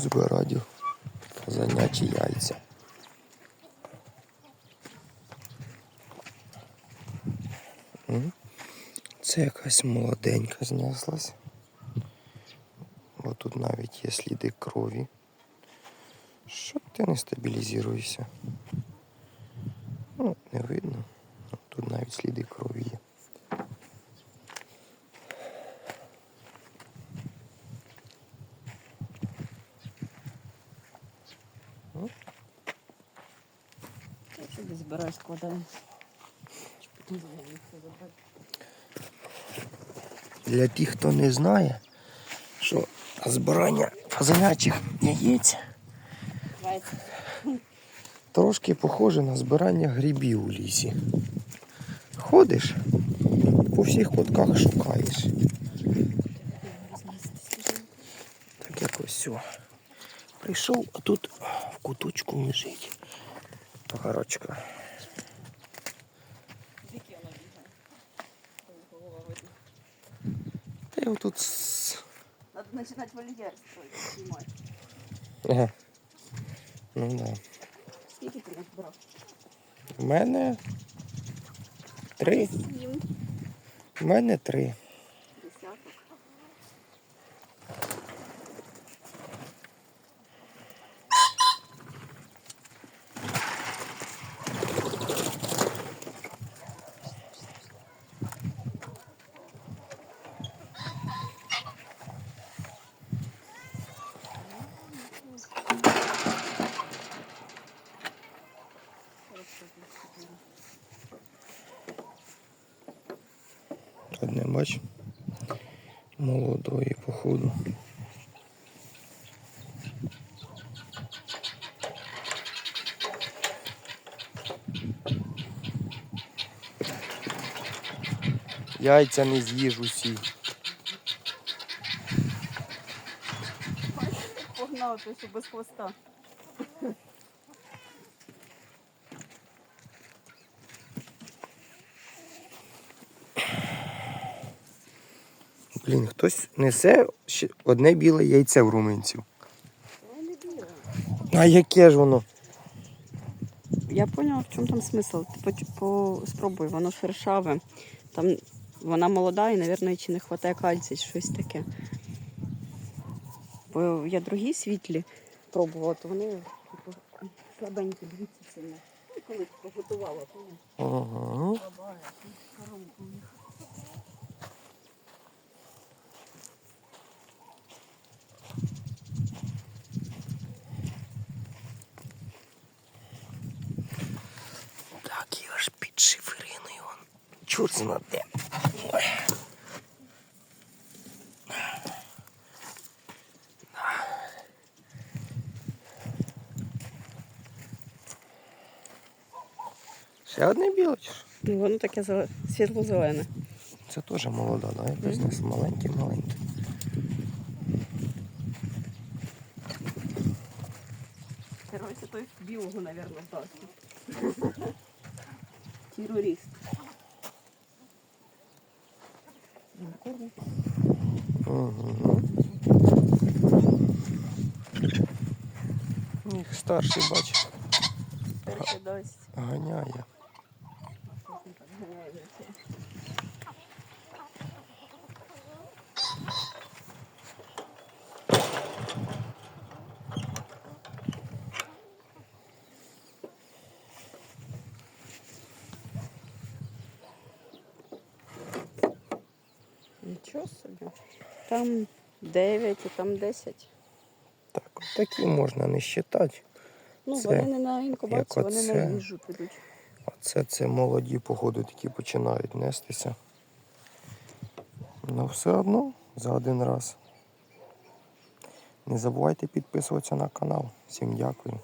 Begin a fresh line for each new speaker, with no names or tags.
збирати фазанячі яйця. Це якась молоденька знеслась. Бо тут навіть є сліди крові. Що ти не стабілізуєшся? Ну, не видно. Тут навіть сліди крові є.
Знову це забрати.
Для тих, хто не знає, що збирання фазанячих яєць трошки похоже на збирання грибів у лісі. Ходиш, по всіх кутках шукаєш. Так якось все. Прийшов, а тут в куточку лежить. Гарочка.
Звідки вона бігає?
Та я тут.
Надо починати вольєр знімати.
Ага. Ну да.
Скільки ти назбирав?
У мене три. У мене три. Одне бач. Молодої походу. Яйця не з'їж усі.
Погнав, ти що без хвоста.
Блін, хтось несе ще одне біле яйце в руминців. А яке ж воно?
Я поняла, в чому там смисл. Ти по, спробуй, воно шершаве. Там вона молода і, мабуть, чи не вистачає кальцію, чи щось таке. Бо я другі світлі пробувала, то вони слабенькі, дивіться сильно. Коли поготувала, то
Ага. Чорт зна де. Ой. Ще одне біле чи що?
Ну, воно таке зеле- світло-зелене.
Це теж молода, да? Якось не маленьке, маленьке.
Короче, той білого, мабуть, дасть. Терорист.
Угу. Їх старший бач,
Ганяє.
ганяє.
Нічого собі. Там 9, а там 10.
Так, от такі можна не вважати.
Ну,
Це
вони не на інкубацію,
як
вони
оце.
на їжу підуть.
А це, це молоді, походу, такі починають нестися. Ну, все одно за один раз. Не забувайте підписуватися на канал. Всім дякую.